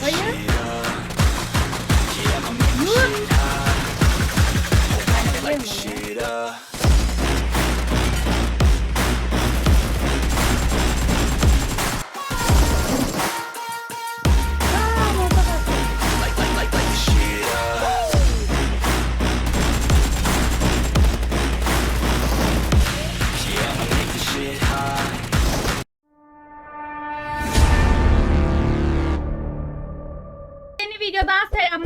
Hayır.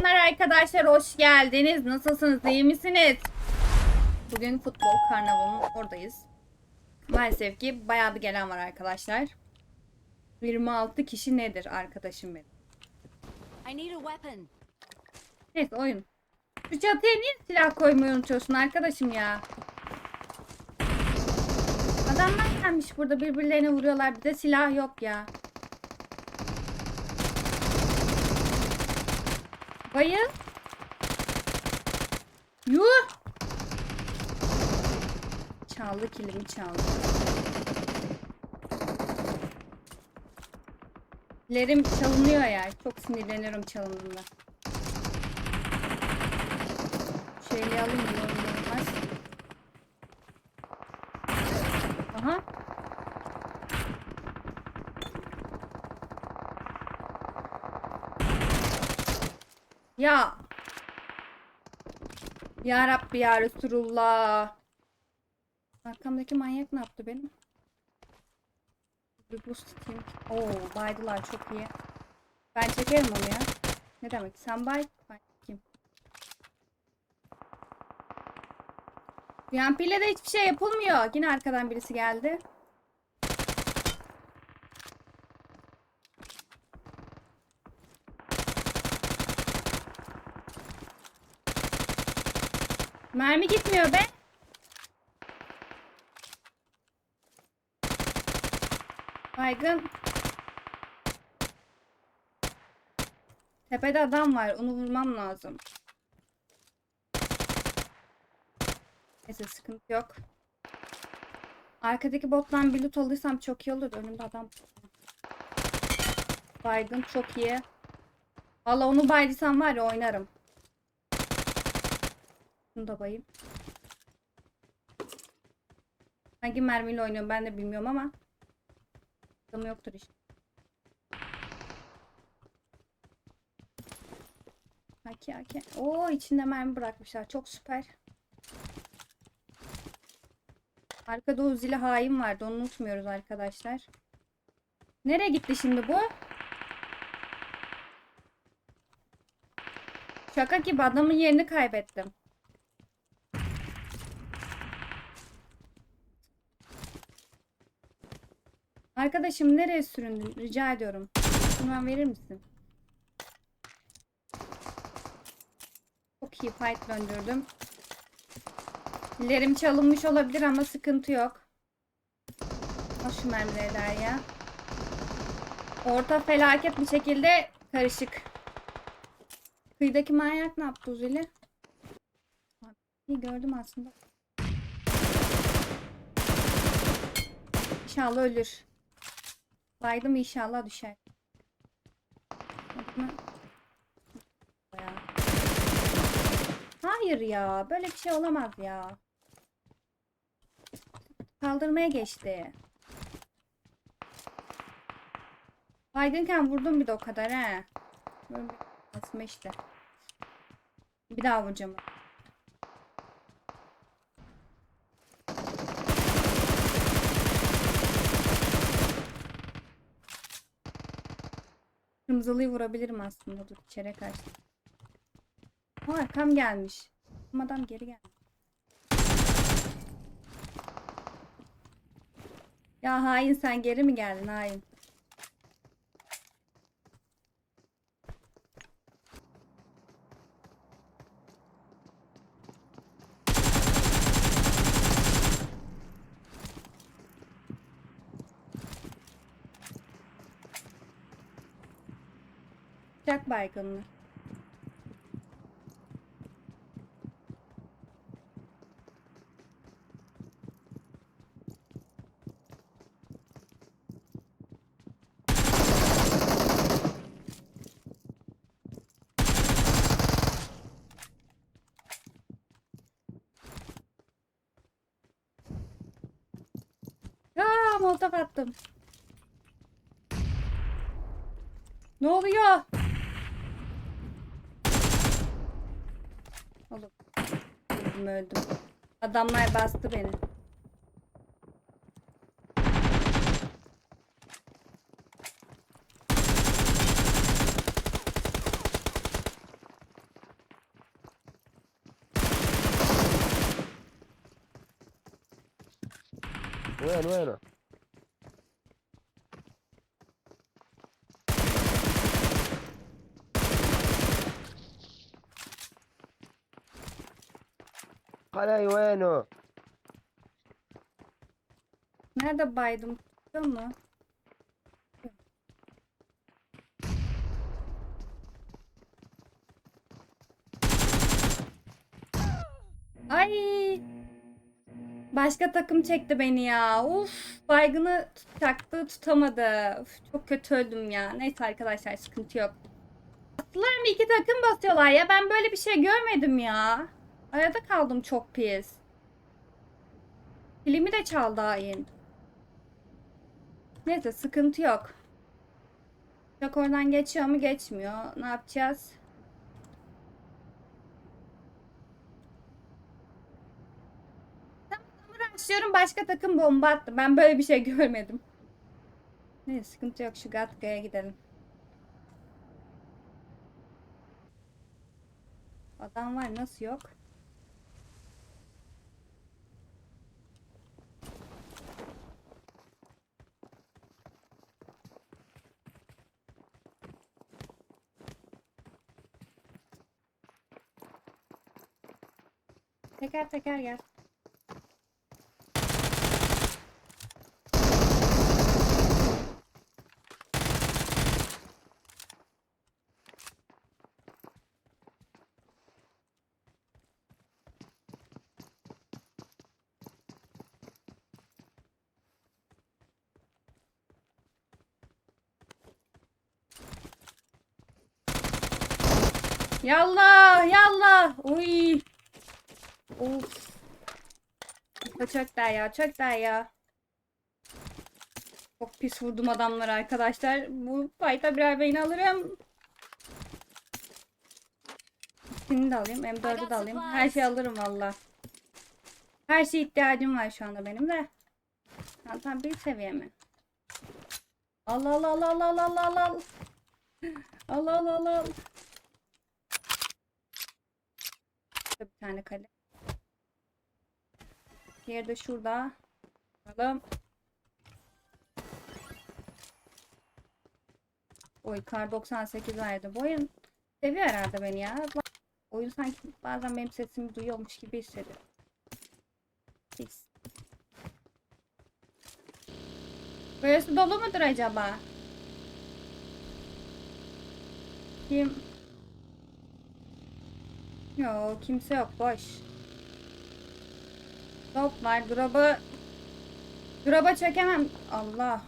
Selamlar arkadaşlar. Hoş geldiniz. Nasılsınız? İyi misiniz? Bugün futbol karnavalının oradayız. Maalesef ki bayağı bir gelen var arkadaşlar. 26 kişi nedir arkadaşım benim? I need a weapon. Neyse oyun. Şu çatıya niye silah koymayı unutuyorsun arkadaşım ya? Adamlar gelmiş burada birbirlerine vuruyorlar. Bir de silah yok ya. Bayıl. Yuh. Çaldı kilimi çaldı. Lerim çalınıyor ya. Çok sinirleniyorum çalındığında. Şöyle alayım. Aha. Ya. Ya Rabbi ya Resulullah. Arkamdaki manyak ne yaptı benim? Bir boost atayım. Oo baydılar çok iyi. Ben çekerim onu ya. Ne demek? Sen bay, ben çekeyim. UMP ile de hiçbir şey yapılmıyor. Yine arkadan birisi geldi. Mermi gitmiyor be. Baygın. Tepede adam var. Onu vurmam lazım. Neyse sıkıntı yok. Arkadaki bottan bir loot alırsam çok iyi olur. Önümde adam. Baygın çok iyi. Valla onu baydıysam var ya oynarım. Bunu da bayayım. Hangi mermiyle oynuyorum ben de bilmiyorum ama. Adamı yoktur işte. Haki haki. Oo içinde mermi bırakmışlar. Çok süper. Arkada Uzi'li hain vardı. Onu unutmuyoruz arkadaşlar. Nereye gitti şimdi bu? Şaka gibi adamın yerini kaybettim. Arkadaşım nereye süründün? Rica ediyorum. Şunu ben verir misin? Çok iyi fight döndürdüm. Pillerim çalınmış olabilir ama sıkıntı yok. Al şu mermileri Derya. Orta felaket bir şekilde karışık. Kıyıdaki manyak ne yaptı Uzili? İyi gördüm aslında. İnşallah ölür. Baydım inşallah düşer. Hayır ya. Böyle bir şey olamaz ya. Kaldırmaya geçti. Baygınken vurdum bir de o kadar he. Böyle basma işte. Bir daha vuracağım. Kırmızılıyı vurabilirim aslında. Dur içeri kaçtı. Aa, arkam gelmiş. Adam geri geldi. Ya hain sen geri mi geldin hain? Bırak baygınlığı. Aa, molotof attım. Ne oluyor? öldüm öldüm. Adamlar bastı beni. Bueno, bueno. Ojalá y bueno. Nerede baydım? Tutuyor mu? Ay. Başka takım çekti beni ya. Uf, baygını tutacaktı, tutamadı. Uf, çok kötü öldüm ya. Neyse arkadaşlar, sıkıntı yok. Bastılar mı? İki takım basıyorlar ya. Ben böyle bir şey görmedim ya. Arada kaldım çok pis. Filmi de çaldı hain. Neyse sıkıntı yok. Yok oradan geçiyor mu geçmiyor. Ne yapacağız? Tamam başlıyorum başka takım bomba attı. Ben böyle bir şey görmedim. Neyse sıkıntı yok şu Gatka'ya gidelim. Adam var nasıl yok? Teker teker gel. Yallah yallah. Uy. Of. Çok der ya, çok der ya. Çok pis vurdum adamları arkadaşlar. Bu fight'a birer beyin alırım. İkisini de alayım, M4'ü de alayım. Her şeyi alırım valla. Her şeye ihtiyacım var şu anda benim de. Zaten bir seviye mi? Allah Allah Allah Allah Allah Allah Allah. Allah Allah Allah. Bir tane kale. Diğeri de şurada. Bakalım. Oy kar 98 verdi. Bu oyun seviyor herhalde beni ya. Oyun sanki bazen benim sesimi duyuyormuş gibi hissediyorum. Pis. Böylesi dolu mudur acaba? Kim? Yok kimse yok boş. Top var. Drop'u Drop'a çökemem. Allah.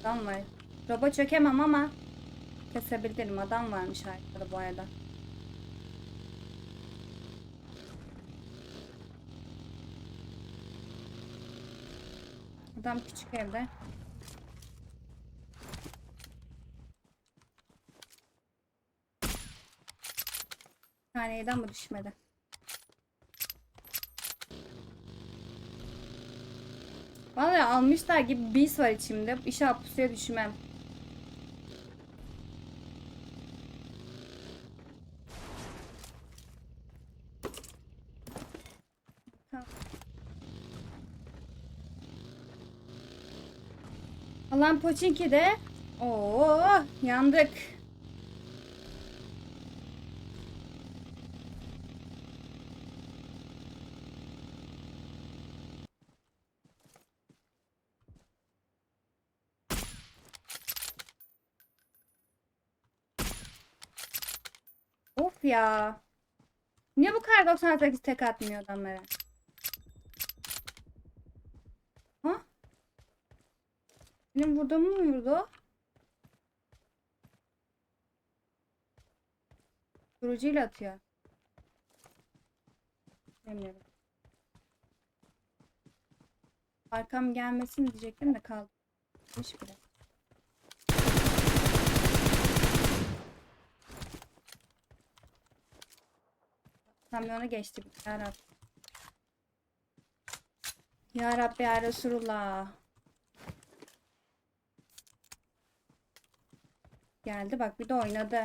Adam var. Drop'a çökemem ama kesebilirim. Adam varmış arkada bu arada. Adam küçük evde. Bir tane yedi ama düşmedi. Vallahi almışlar gibi bir var içimde. İnşallah pusuya düşmem. Alan Poçinki de. Oo, yandık. Ya. Niye bu kar 98 tek atmıyor adamlara? Ha? Benim vurduğumu mu vurdu? o? Durucuyla atıyor. Bilmiyorum. Arkam gelmesin diyecektim de kaldı. Gitmiş bile. Kamyona geçti bir ya Rabbi. Ya Rabbi ya Resulullah. Geldi bak bir de oynadı.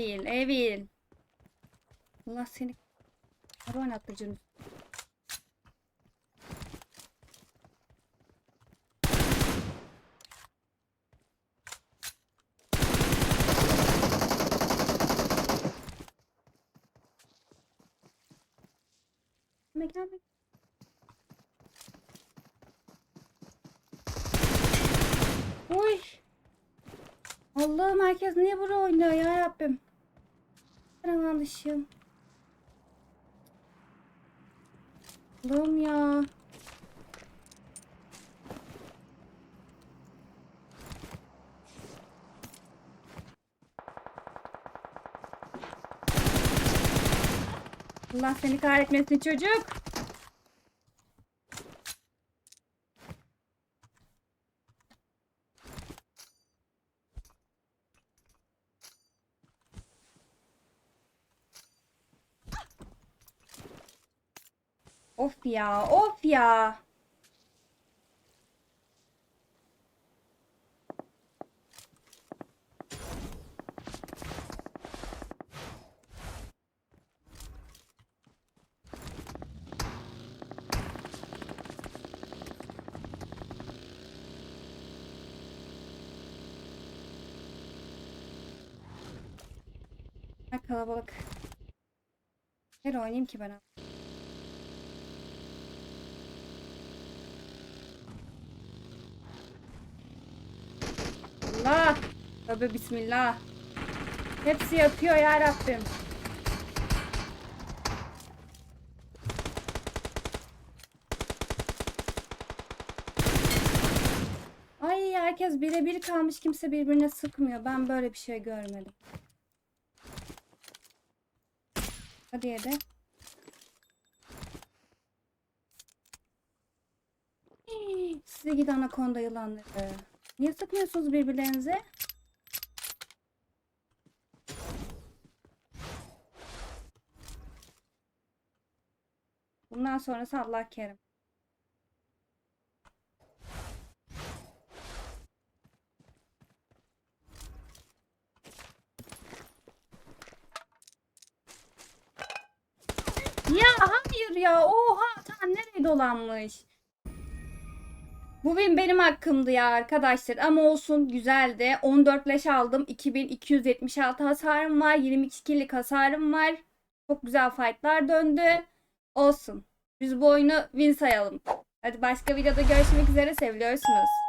Evil, evil. Allah seni oynattı canım. Gelme gelme. Uy. Allah'ım herkes niye buraya oynuyor ya Rabbim. Ben alışım. Allah'ım ya. Allah seni kahretmesin çocuk. Ya, of ya. Ne kalabalık. Nereye oynayayım ki ben? Allah. Tövbe bismillah. Hepsi yakıyor ya Rabbim. Ay herkes birebir kalmış kimse birbirine sıkmıyor. Ben böyle bir şey görmedim. Hadi yedi. Size gidi anakonda yılanları. Niye sıkmıyorsunuz birbirlerinize? Bundan sonrası Allah kerim. Ya hayır ya. Oha tam nereye dolanmış? Bu win benim hakkımdı ya arkadaşlar ama olsun güzeldi. 14 leş aldım. 2276 hasarım var. 22 killik hasarım var. Çok güzel fightlar döndü. Olsun. Biz bu oyunu win sayalım. Hadi başka videoda görüşmek üzere. Seviliyorsunuz.